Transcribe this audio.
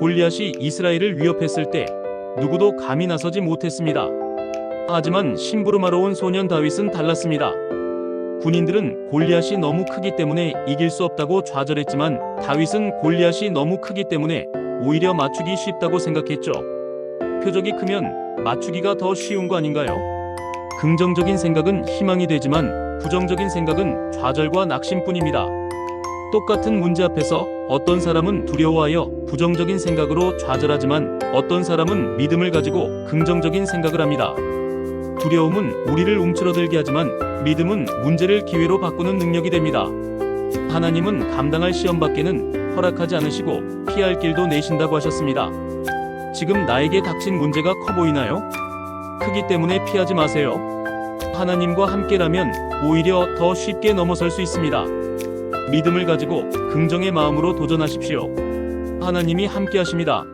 골리앗이 이스라엘을 위협했을 때 누구도 감히 나서지 못했습니다. 하지만 심부름하러 온 소년 다윗은 달랐습니다. 군인들은 골리앗이 너무 크기 때문에 이길 수 없다고 좌절했지만 다윗은 골리앗이 너무 크기 때문에 오히려 맞추기 쉽다고 생각했죠. 표적이 크면 맞추기가 더 쉬운 거 아닌가요? 긍정적인 생각은 희망이 되지만 부정적인 생각은 좌절과 낙심뿐입니다. 똑같은 문제 앞에서 어떤 사람은 두려워하여 부정적인 생각으로 좌절하지만 어떤 사람은 믿음을 가지고 긍정적인 생각을 합니다. 두려움은 우리를 움츠러들게 하지만 믿음은 문제를 기회로 바꾸는 능력이 됩니다. 하나님은 감당할 시험 밖에는 허락하지 않으시고 피할 길도 내신다고 하셨습니다. 지금 나에게 닥친 문제가 커 보이나요? 크기 때문에 피하지 마세요. 하나님과 함께라면 오히려 더 쉽게 넘어설 수 있습니다. 믿음을 가지고 긍정의 마음으로 도전하십시오. 하나님이 함께 하십니다.